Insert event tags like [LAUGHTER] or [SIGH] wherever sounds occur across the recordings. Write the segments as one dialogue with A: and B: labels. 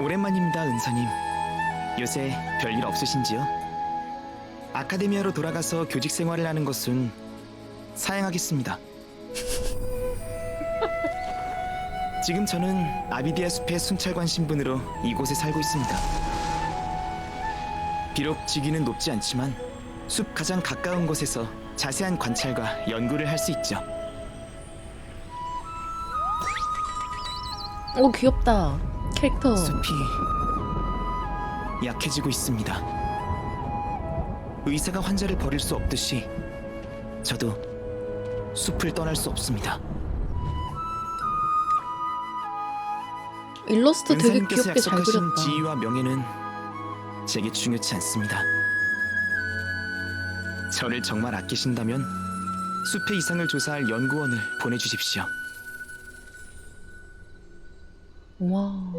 A: 오랜만입니다, 은사님. 요새 별일 없으신지요? 아카데미아로 돌아가서 교직 생활을 하는 것은 사양하겠습니다. [LAUGHS] 지금 저는 아비디아 숲의 순찰관 신분으로 이곳에 살고 있습니다. 비록 직위는 높지 않지만 숲 가장 가까운 곳에서 자세한 관찰과 연구를 할 수 있죠.
B: 오 귀엽다 캐릭터
A: 숲이 약해지고 있습니다. 의사가 환자를 버릴 수 없듯이 저도 숲을 떠날 수 없습니다.
B: 일러스트 되게
A: 은사님께서
B: 귀엽게 잘
A: 약속하신
B: 그렸다
A: 지위와 명예는 제게 중요치 않습니다. 저를 정말 아끼신다면 숲의 이상을 조사할 연구원을 보내주십시오.
B: 와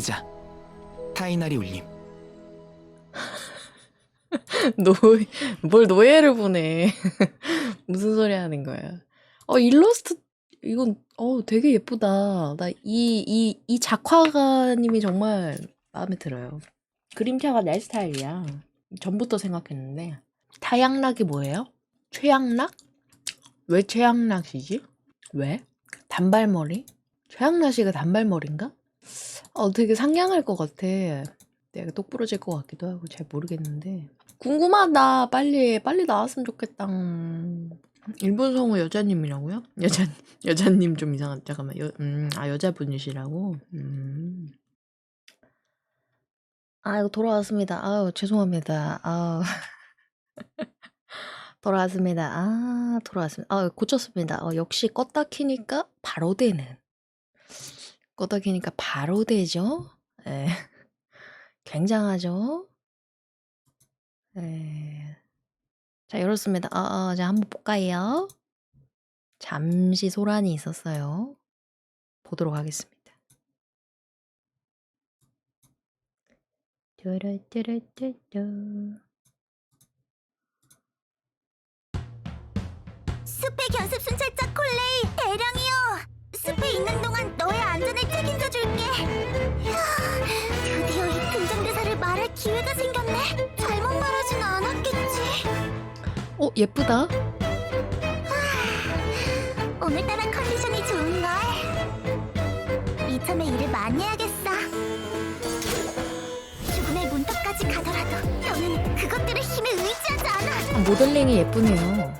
A: 제자 타이나리 울림. [LAUGHS]
B: 노예 뭘 노예를 보내 [LAUGHS] 무슨 소리 하는 거야 어 일러스트 이건 어 되게 예쁘다 나 이 이 이 작화가님이 정말 마음에 들어요 그림체가 내 스타일이야 전부터 생각했는데 타양락이 뭐예요? 최양락? 왜 최양락이지? 왜? 단발머리? 최양락이가 단발머리인가? 어 되게 상냥할 것 같아. 내가 똑부러질 것 같기도 하고 잘 모르겠는데. 궁금하다. 빨리 빨리 나왔으면 좋겠다 일본 성우 여자님이라고요? 여자 [LAUGHS] 여자님 좀 이상한 잠깐만. 여, 음, 아 여자분이시라고? 음. 아 이거 돌아왔습니다. 아유 죄송합니다. 아 [LAUGHS] 돌아왔습니다. 아 돌아왔습니다. 아 고쳤습니다. 어, 역시 껐다 키니까 바로 되는 키니까 바로 되죠 예. [LAUGHS] 굉장하죠? 네. 자, 열었습니다. 아, 아, 자, 한번 볼까요? 잠시 소란이 있었어요. 보도록 하겠습니다. 뚜루뚜루뚜뚜.
C: 숲의 견습 순찰자 콜레이 대령이요. 숲에 있는 동안 너의 안전을 책임져 줄게. 이야, 드디어 이 긍정대사를 말할 기회가 생겼네. 잘못 말하진 않았겠지.
B: 어, 예쁘다.
C: 오늘따라 컨디션이 좋은걸. 이참에 일을 많이 해야겠어. 죽음의 문턱까지 가더라도 너는 그것들의 힘에 의지하지 않아.
B: 아, 모델링이 예쁘네요.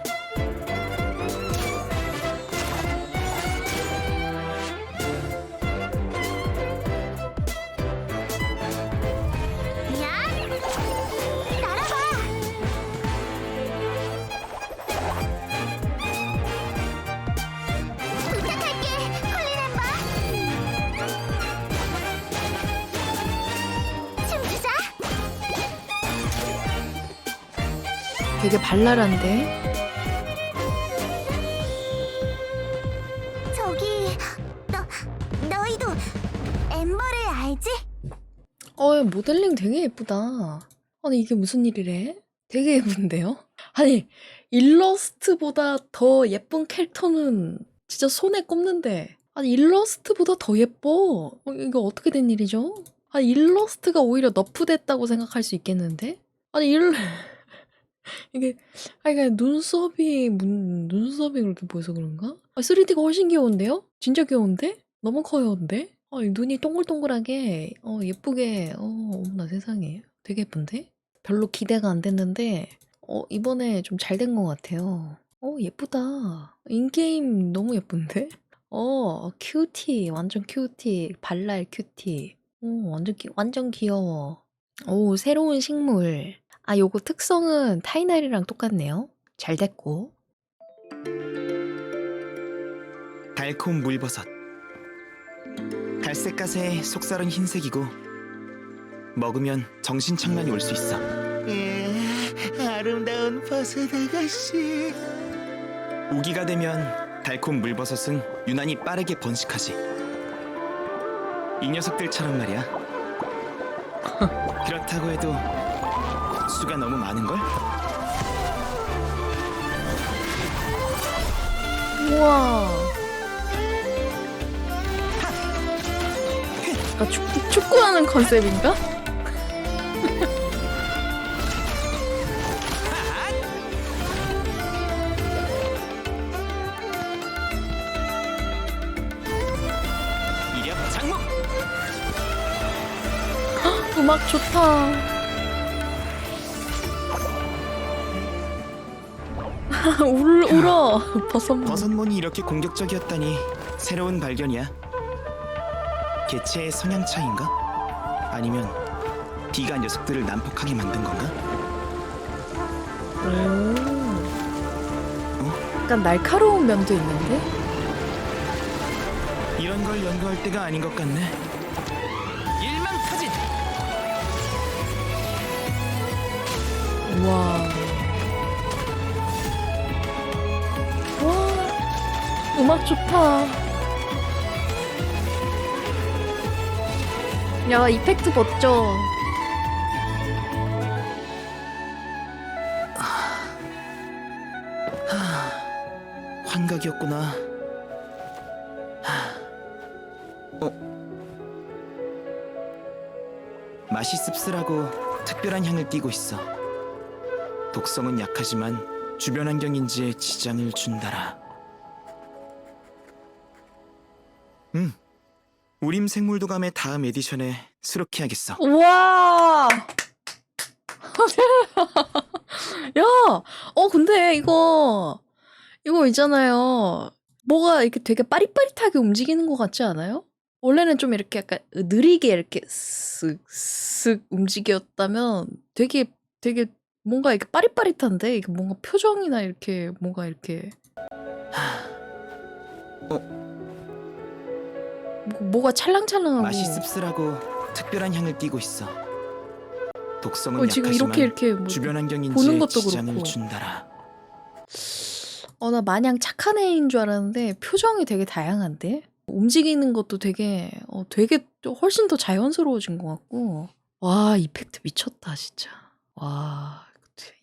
B: 되게 발랄한데?
C: 저기, 너, 너희도 엠버를 알지?
B: 어, 모델링 되게 예쁘다. 아니, 이게 무슨 일이래? 되게 예쁜데요? 아니, 일러스트보다 더 예쁜 캐릭터는 진짜 손에 꼽는데. 아니, 일러스트보다 더 예뻐. 어, 이거 어떻게 된 일이죠? 아니, 일러스트가 오히려 너프됐다고 생각할 수 있겠는데? 아니, 일, 이게, 아니, 그냥 눈썹이, 문, 눈썹이 그렇게 보여서 그런가? 아, 3D가 훨씬 귀여운데요? 진짜 귀여운데? 너무 커요, 근데? 어, 이 눈이 동글동글하게, 어, 예쁘게, 어, 어머나 세상에. 되게 예쁜데? 별로 기대가 안 됐는데, 어, 이번에 좀 잘 된 것 같아요. 어, 예쁘다. 인게임 너무 예쁜데? 어, 큐티. 완전 큐티. 발랄 큐티. 오, 완전, 귀, 완전 귀여워. 오, 새로운 식물. 아, 요거 특성은 타이날이랑 똑같네요. 잘 됐고.
A: 달콤 물버섯. 갈색 가세 속살은 흰색이고 먹으면 정신 착란이 올 수 있어.
D: 예, 아름다운 버섯 아가씨.
A: 우기가 되면 달콤 물버섯은 유난히 빠르게 번식하지. 이 녀석들처럼 말이야. [LAUGHS] 그렇다고 해도 수가 너무 많은 걸?
B: 우와. 약간 축구, 축구하는 컨셉인가?
A: 이력 장목
B: 음악 좋다. [LAUGHS] 울, 울어. 버섯.
A: 버섯몬이 이렇게 공격적이었다니 새로운 발견이야. 개체의 성향 차이인가? 아니면 D가 녀석들을 난폭하게 만든 건가?
B: 오. 약간 날카로운 면도 있는데?
A: 이런 걸 연구할 때가 아닌 것 같네. 일망타진.
B: 우와. 와. 음악 좋다. 야, 이펙트 멋져.
A: 환각이었구나. 하. 어? 맛이 씁쓸하고 특별한 향을 띠고 있어. 독성은 약하지만 주변 환경인지에 지장을 준다라. 우림 생물도감의 다음 에디션에 수록해야겠어.
B: 우와! [LAUGHS] 야! 어, 근데 이거, 이거 있잖아요. 뭐가 이렇게 되게 빠릿빠릿하게 움직이는 것 같지 않아요? 원래는 좀 이렇게 약간 느리게 이렇게 쓱, 쓱 움직였다면 되게, 되게 뭔가 이렇게 빠릿빠릿한데? 이게 뭔가 표정이나 이렇게 뭔가 이렇게.
A: 어?
B: 뭐- 뭐가 찰랑찰랑하고.
A: 맛이 씁쓸하고 특별한 향을 띠고 있어. 독성은
B: 어, 지금
A: 약하지만
B: 이렇게 이렇게 뭐
A: 주변 환경인지에
B: 보는 것도
A: 지장을
B: 그렇고.
A: 준다라.
B: 어, 나 마냥 착한 애인 줄 알았는데 표정이 되게 다양한데? 움직이는 것도 되게, 어, 되게 또 훨씬 더 자연스러워진 것 같고. 와, 이펙트 미쳤다, 진짜. 와,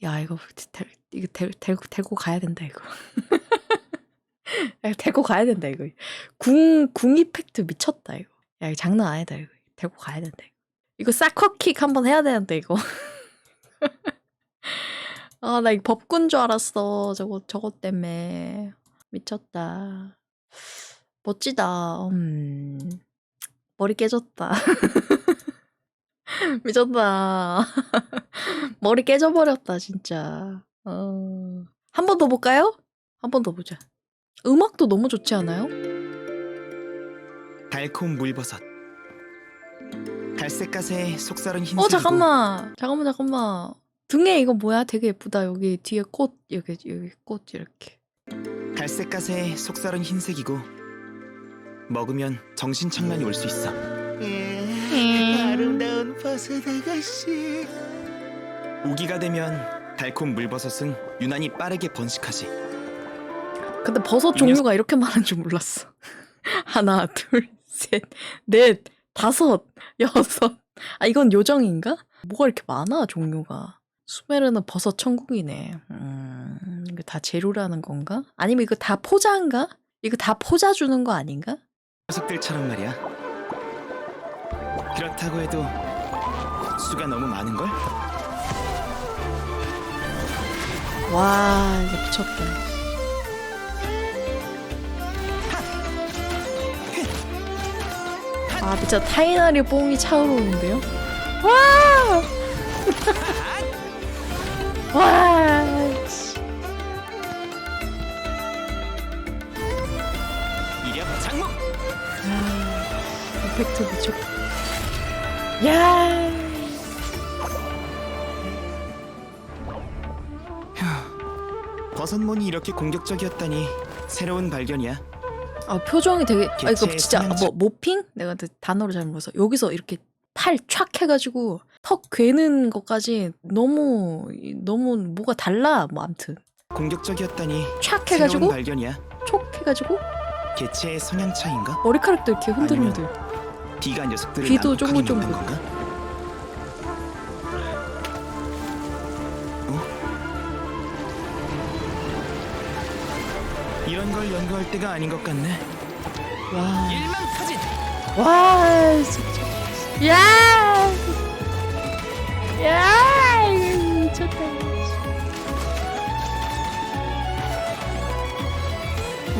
B: 야, 이거, 데, 이거 데, 데리고, 데리고 가야 된다, 이거. [LAUGHS] 야, 데리고 가야 된다, 이거. 궁, 궁 이펙트 미쳤다, 이거. 야, 이거 장난 아니다, 이거. 데리고 가야 된다, 이거. 이거 사커킥 한번 해야 되는데, 이거. [LAUGHS] 아, 나 이거 법군 줄 알았어. 저거, 저것 때문에. 미쳤다. 멋지다. 음. 머리 깨졌다. [LAUGHS] 미쳤다. [LAUGHS] 머리 깨져버렸다, 진짜. 어. 한 번 더 볼까요? 한 번 더 보자. 음악도 너무 좋지 않아요?
A: 달콤 물버섯. 갈색 가세에 속살은 흰색이고
B: 어, 잠깐만. 잠깐만, 잠깐만. 등에 이거 뭐야? 되게 예쁘다. 여기 뒤에 꽃, 여기, 여기 꽃 이렇게.
A: 갈색 가세에 속살은 흰색이고 먹으면 정신착란이 올 수 있어.
D: 예, 아름다운 버섯 아가씨.
A: 우기가 되면 달콤 물버섯은 유난히 빠르게 번식하지.
B: 근데 버섯
A: 이
B: 종류가 이렇게 많은 줄 몰랐어. [LAUGHS] 하나, 둘, 셋, 넷, 다섯, 여섯. 아, 이건 요정인가? 뭐가 이렇게 많아, 종류가. 수메르는 버섯 천국이네. 음, 이거 다 재료라는 건가? 아니면 이거 다 포자인가? 이거 다 포자 주는 거 아닌가?
A: 녀석들처럼 말이야. 그렇다고 해도 수가 너무 많은 걸?
B: 와, 이거 미쳤다. 아, 진짜 타이나리 뽕이 차오르는데요? 와! [LAUGHS] 와! 야, 이펙트 미쳤다. 야!
A: 버섯몬이 이렇게 공격적이었다니 새로운 발견이야.
B: 아, 표정이 되게 아 이거
A: 개체의
B: 진짜
A: 성향차-
B: 뭐 모핑? 내가 그 단어를 잘 몰라서 여기서 이렇게 팔 촥 해가지고 턱 괴는 것까지 너무 너무 뭐가 달라 뭐 암튼
A: 공격적이었다니
B: 촥
A: 새로운
B: 해가지고
A: 발견이야.
B: 촉 해가지고
A: 개체의 성향 차이인가?
B: 머리카락도 이렇게 흔들흔들
A: D가 녀석들을
B: 귀도
A: 난폭하게
B: 쫑긋쫑긋.
A: 건가? 이런 걸 연구할 때가 아닌 것 같네.
B: 와,
A: 일망타진.
B: 와 진짜 야! 야! 미쳤다.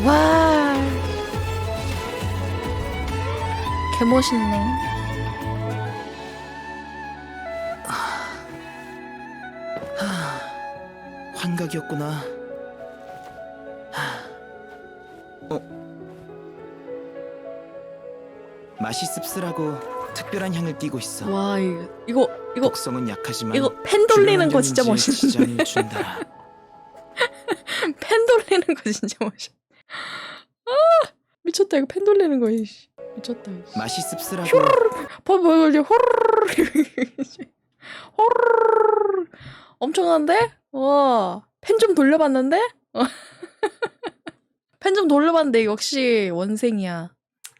B: 와. 개 멋있네.
A: 환각이었구나. 맛이 씁쓸하고 특별한 향을 띠고 있어.
B: 와, 이거 이거 이거
A: 독성은 약하지만
B: 이거 펜 돌리는 거 진짜 멋있는데.
A: 지장을 준다. [LAUGHS]
B: 펜 돌리는 거 진짜 멋있. 아, 미쳤다. 이거 펜 돌리는 거 이씨. 미쳤다. 이씨.
A: 맛이 씁쓸하고
B: 봐, 봐, 이제 호르르 호르르 엄청난데? 와, 펜 좀 돌려봤는데? 어. 펜좀 돌려봤는데 역시 원생이야.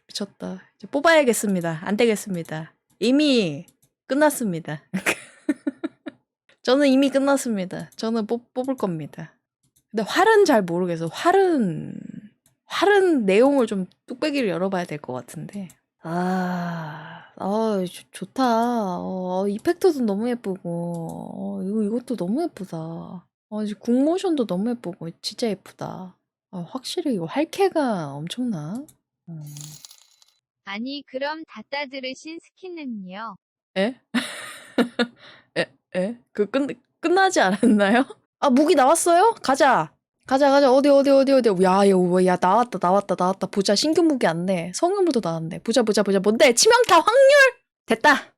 B: 미쳤다. 이제 뽑아야겠습니다. 안 되겠습니다. 이미 끝났습니다. [LAUGHS] 저는 이미 끝났습니다. 저는 뽑, 뽑을 겁니다. 근데 활은 잘 모르겠어. 활은 활은 내용을 좀 뚝배기를 열어봐야 될 것 같은데. 아, 아 좋- 좋다. 어, 이펙터도 너무 예쁘고, 어, 이거 이것도 너무 예쁘다. 어, 국모션도 너무 예쁘고, 진짜 예쁘다. 아, 확실히 이거 할캐가 엄청나. 어.
E: 아니 그럼 닫다 들으신 스킨은요?
B: 에? [LAUGHS] 에? 에? 그 끝, 끝나지 않았나요? 아, 무기 나왔어요? 가자. 가자, 가자. 어디, 어디, 어디, 어디. 야, 야, 뭐, 야, 나왔다, 나왔다, 나왔다. 보자. 신규 무기 안네. 성인물도 나왔네. 보자, 보자, 보자. 뭔데? 치명타 확률! 됐다.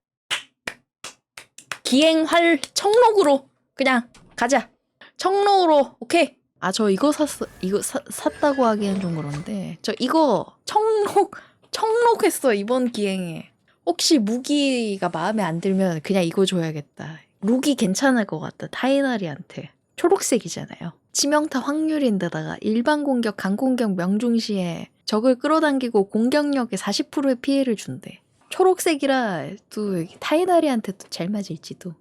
B: 기행활 청록으로. 그냥, 가자. 청록으로. 오케이. 아, 저 이거 샀어. 이거 사, 샀다고 하기엔 좀 그런데. 저 이거 청록, 청록했어. 이번 기행에. 혹시 무기가 마음에 안 들면 그냥 이거 줘야겠다. 룩이 괜찮을 것 같다. 타이나리한테. 초록색이잖아요. 치명타 확률인데다가 일반 공격, 강공격 명중 시에 적을 끌어당기고 공격력에 40%의 피해를 준대. 초록색이라 또 타이나리한테 또 잘 맞을지도.